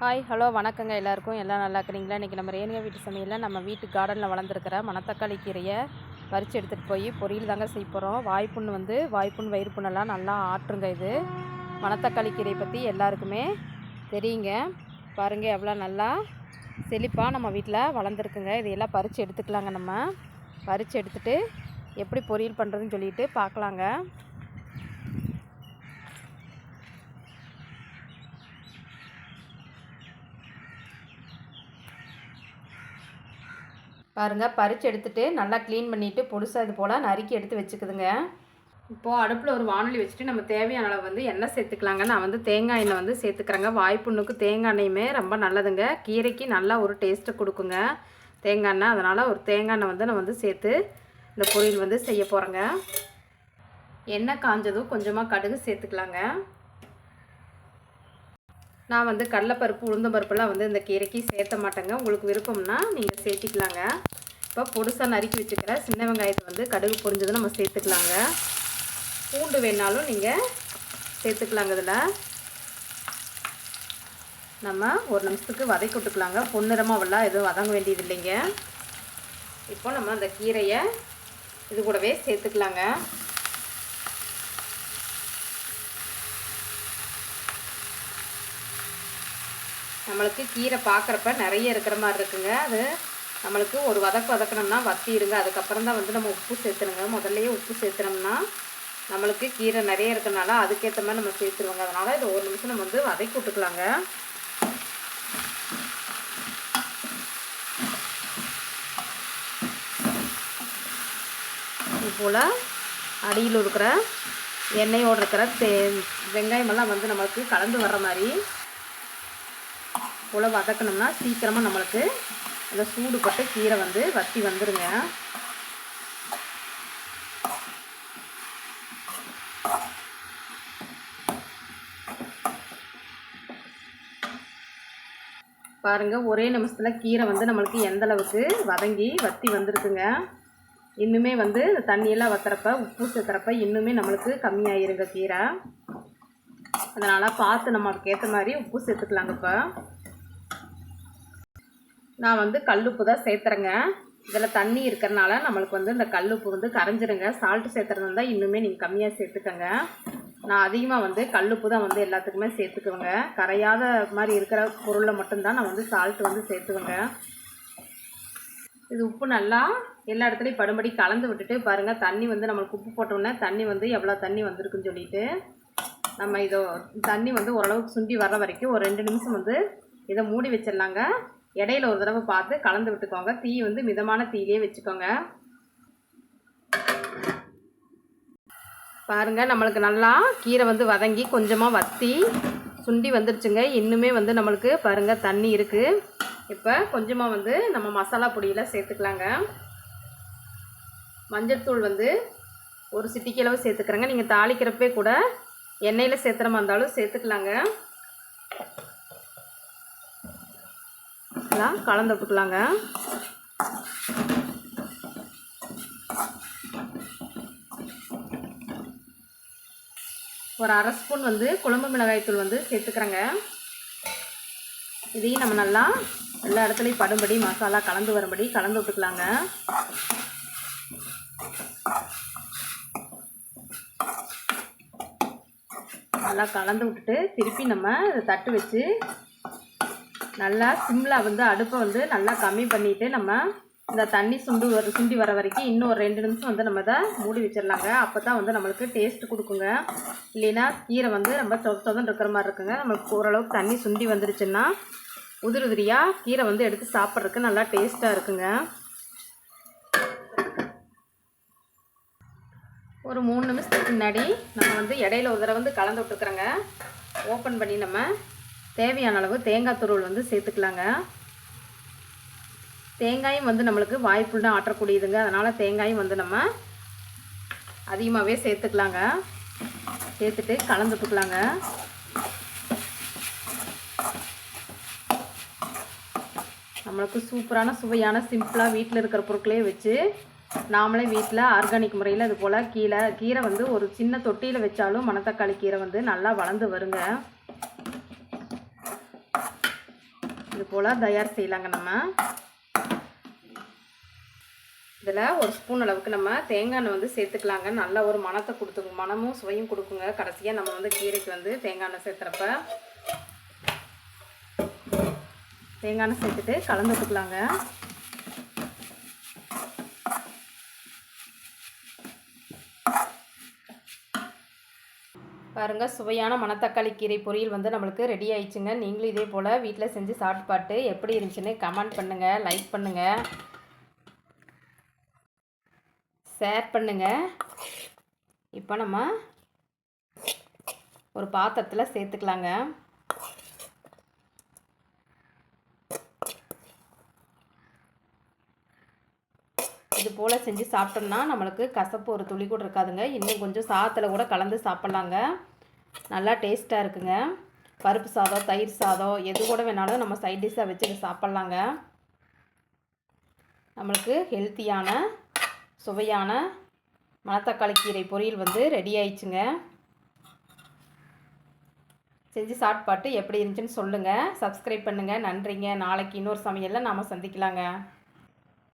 Hi hello வணக்கங்க எல்லாருக்கும். எல்லாம் நல்லா இருக்கிறீங்களா? இன்றைக்கி நம்ம ரேணுகா வீட்டு சமையலில் நம்ம வீட்டு கார்டனில் வளர்ந்துருக்கிற மணத்தக்காளி கீரையை பறித்து எடுத்துகிட்டு போய் பொரியல் தாங்க செய்ய போகிறோம் வாய்ப்புண் வந்து வாய்ப்புண் வயிறு புண்ணெல்லாம் நல்லா ஆற்றுங்க இது. மணத்தக்காளி கீரையை பற்றி எல்லாருக்குமே தெரியுங்க. பாருங்கள் எவ்வளோ நல்லா செழிப்பாக நம்ம வீட்டில் வளர்ந்துருக்குங்க. இதையெல்லாம் பறித்து எடுத்துக்கலாங்க நம்ம. பறித்து எடுத்துகிட்டு எப்படி பொரியல் பண்ணுறதுன்னு சொல்லிட்டு பார்க்கலாங்க. பாருங்கள் பறித்து எடுத்துகிட்டு நல்லா க்ளீன் பண்ணிவிட்டு பொடுசாக இது போல் நறுக்கி எடுத்து வச்சுக்குதுங்க. இப்போது அடுப்பில் ஒரு வானொலி வச்சுட்டு நம்ம தேவையான அளவு வந்து எண்ணெய் சேர்த்துக்கலாங்க. நான் வந்து தேங்காய் எண்ணெய் வந்து சேர்த்துக்கிறேங்க. வாய்ப்புண்ணுக்கு தேங்காய் எண்ணெயுமே ரொம்ப நல்லதுங்க. கீரைக்கு நல்லா ஒரு டேஸ்ட்டை கொடுக்குங்க. தேங்காய் எண்ணெய் அதனால் ஒரு தேங்காய் எண்ணெய் வந்து நான் வந்து சேர்த்து இந்த பொரியல் வந்து செய்ய போகிறேங்க எண்ணெய் காஞ்சதும் கொஞ்சமாக கடுகு சேர்த்துக்கலாங்க. நான் வந்து கடலைப்பருப்பு உளுந்தம்பருப்புலாம் வந்து இந்த கீரைக்கு சேர்த்த மாட்டேங்க. உங்களுக்கு விருப்பம்னா நீங்கள் சேர்த்திக்கலாங்க. இப்போ பொடுசாக நறுக்கி வச்சுக்கிற சின்ன வெங்காயத்தை வந்து கடுகு பொரிஞ்சதும் நம்ம சேர்த்துக்கலாங்க. பூண்டு வேணாலும் நீங்கள் சேர்த்துக்கலாங்க இதில். நம்ம ஒரு நிமிஷத்துக்கு வதக்கி விட்டுக்கலாங்க. பொன்னிறமாவெல்லாம் எதுவும் வதங்க வேண்டியது இல்லைங்க. இப்போ நம்ம அந்த கீரையை இது கூடவே சேர்த்துக்கலாங்க. நம்மளுக்கு கீரை பார்க்குறப்ப நிறைய இருக்கிற மாதிரி இருக்குங்க. அது நம்மளுக்கு ஒரு வதக்கு வதக்கணும்னா வத்திடுங்க அதுக்கப்புறம் தான் வந்து நம்ம உப்பு சேர்த்துணுங்க. முதல்லையே உப்பு சேர்த்துனோம்னா நம்மளுக்கு கீரை நிறைய இருக்கிறதுனால அதுக்கேற்ற மாதிரி நம்ம சேர்த்துருவோங்க. அதனால் இது ஒரு நிமிஷம் நம்ம வந்து வதக்கி விட்டுக்கலாங்க. இது போல் அடியில் இருக்கிற எண்ணெயோடு இருக்கிற தே வெங்காயமெல்லாம் வந்து நம்மளுக்கு கலந்து வர்ற மாதிரி போல் வதக்கணும்னா சீக்கிரமாக நம்மளுக்கு அந்த சூடு பட்டு கீரை வந்து வத்தி வந்துடுங்க பாருங்கள் ஒரே நிமிஷத்தில் கீரை வந்து நம்மளுக்கு எந்தளவுக்கு வதங்கி வத்தி வந்திருக்குங்க. இன்னுமே வந்து தண்ணியெல்லாம் வத்துறப்ப உப்பு சேர்த்துறப்ப இன்னுமே நம்மளுக்கு கம்மியாயிருங்க கீரை. அதனால் பார்த்து நம்மளுக்கு ஏற்ற மாதிரி உப்பு சேர்த்துக்கலாங்க இப்போ. நான் வந்து கல்லுப்பு தான் சேர்த்துறேங்க. இதில் தண்ணி இருக்கிறனால நம்மளுக்கு வந்து இந்த கல்லுப்பு வந்து கரைஞ்சிருங்க. சால்ட்டு சேர்த்துறது இருந்தால் இன்னுமே நீங்கள் கம்மியாக சேர்த்துக்கங்க. நான் அதிகமாக வந்து கல்லுப்பு தான் வந்து எல்லாத்துக்குமே சேர்த்துக்குவேங்க. கரையாத மாதிரி இருக்கிற பொருளில் மட்டும்தான் நான் வந்து சால்ட்டு வந்து சேர்த்துவேங்க. இது உப்பு நல்லா எல்லா இடத்துலையும் படும்படி கலந்து விட்டுட்டு பாருங்கள் தண்ணி வந்து நம்மளுக்கு உப்பு போட்டோன்னே தண்ணி வந்து எவ்வளோ தண்ணி வந்திருக்குன்னு சொல்லிட்டு நம்ம இதோ தண்ணி வந்து ஓரளவுக்கு சுண்டி வர்ற வரைக்கும் ஒரு ரெண்டு நிமிஷம் வந்து இதை மூடி வச்சிடலாங்க. இடையில ஒரு தடவை பார்த்து கலந்து விட்டுக்கோங்க. தீ வந்து மிதமான தீயிலே வச்சுக்கோங்க. பாருங்க நம்மளுக்கு நல்லா கீரை வந்து வதங்கி கொஞ்சமாக வத்தி சுண்டி வந்துருச்சுங்க. இன்னுமே வந்து நம்மளுக்கு பாருங்க தண்ணி இருக்குது இப்போ கொஞ்சமாக வந்து நம்ம மசாலா பொடியில் சேர்த்துக்கலாங்க. மஞ்சள்தூள் வந்து ஒரு சிட்டிக்களவு சேர்த்துக்கிறேங்க. நீங்கள் தாளிக்கிறப்பே கூட எண்ணெயில் சேர்த்துற மாதிரி இருந்தாலும் சேர்த்துக்கலாங்க. எல்லாம் கலந்து விட்டுக்கலாங்க ஒரு அரை ஸ்பூன் வந்து குழம்பு மிளகாய்த்தூள் வந்து சேர்த்துக்கிறேங்க. இதையும் நம்ம நல்லா எல்லா இடத்துலையும் படும்படி மசாலா கலந்து வரும்படி கலந்து விட்டுக்கலாங்க. நல்லா கலந்து விட்டுட்டு திருப்பி நம்ம தட்டு வச்சு நல்லா சிம்மில் வந்து அடுப்பை வந்து நல்லா கம்மி பண்ணிவிட்டு நம்ம இந்த தண்ணி சுண்டு வர சுண்டி வர வரைக்கும் இன்னும் ஒரு ரெண்டு நிமிஷம் வந்து நம்ம இதை மூடி வச்சிடலாங்க. அப்போ தான் வந்து நம்மளுக்கு டேஸ்ட் கொடுக்குங்க. இல்லைன்னா கீரை வந்து ரொம்ப சொத சொதன் இருக்கிற மாதிரி இருக்குங்க. நம்மளுக்கு ஓரளவுக்கு தண்ணி சுண்டி வந்துருச்சுன்னா உதிரி உதிரியாக கீரை வந்து எடுத்து சாப்பிட்றதுக்கு நல்லா டேஸ்ட்டாக இருக்குங்க. ஒரு மூணு நிமிஷத்துக்கு முன்னாடி நம்ம வந்து இடையில ஒரு தடவை வந்து கலந்து விட்டுக்கிறோங்க. ஓப்பன் பண்ணி நம்ம தேவையான அளவு தேங்காய் துருவல் வந்து சேர்த்துக்கலாங்க. தேங்காயும் வந்து நம்மளுக்கு வாய்ப்புள்ள ஆற்றக்கூடியதுங்க. அதனால் தேங்காயும் வந்து நம்ம அதிகமாகவே சேர்த்துக்கலாங்க. சேர்த்துட்டு கலந்துட்டுக்கலாங்க நம்மளுக்கு சூப்பரான சுவையான சிம்பிளாக வீட்டில் இருக்கிற பொருட்களே வச்சு நாமளே வீட்டில் ஆர்கானிக் முறையில் இது போல் கீழே கீரை வந்து ஒரு சின்ன தொட்டியில் வச்சாலும் மணத்தக்காளி கீரை வந்து நல்லா வளர்ந்து வருங்க. இது போல் தயார் செய்யலாங்க நம்ம. இதில் ஒரு ஸ்பூன் அளவுக்கு நம்ம தேங்காய் எண்ணெய் வந்து சேர்த்துக்கலாங்க. நல்ல ஒரு மனத்தை கொடுத்துங்க மனமும் சுவையும் கொடுக்குங்க. கடைசியாக நம்ம வந்து கீரைக்கு வந்து தேங்காய் எண்ணெய் சேர்த்துறப்ப தேங்காய் எண்ணெய் சேர்த்துட்டு கலந்து பாருங்கள் சுவையான மணத்தக்காளி கீரை பொரியல் வந்து நம்மளுக்கு ரெடி ஆயிடுச்சுங்க. நீங்களும் இதே போல் வீட்டில் செஞ்சு சாப்பிட்டு பாட்டு எப்படி இருந்துச்சுன்னு கமெண்ட் பண்ணுங்கள் லைக் பண்ணுங்கள் ஷேர் பண்ணுங்கள் இப்போ நம்ம ஒரு பாத்திரத்தில் சேர்த்துக்கலாங்க. இது போல் செஞ்சு சாப்பிட்டோம்னா நம்மளுக்கு கசப்பு ஒரு துளி கூட இருக்காதுங்க. இன்னும் கொஞ்சம் சாத்தில் கூட கலந்து சாப்பிட்லாங்க. நல்லா டேஸ்ட்டாக இருக்குங்க. பருப்பு சாதம் தயிர் சாதம் எது கூட வேணாலும் நம்ம சைட் டிஷ்ஷாக வச்சு சாப்பிட்லாங்க. நம்மளுக்கு ஹெல்த்தியான சுவையான மணத்தக்காளி கீரை பொரியல் வந்து ரெடி ஆயிடுச்சுங்க. செஞ்சு சாப்பிட்டு எப்படி இருந்துச்சுன்னு சொல்லுங்கள் சப்ஸ்கிரைப் பண்ணுங்கள் நன்றிங்க. நாளைக்கு இன்னொரு சமையலில் நாம் சந்திக்கலாங்க.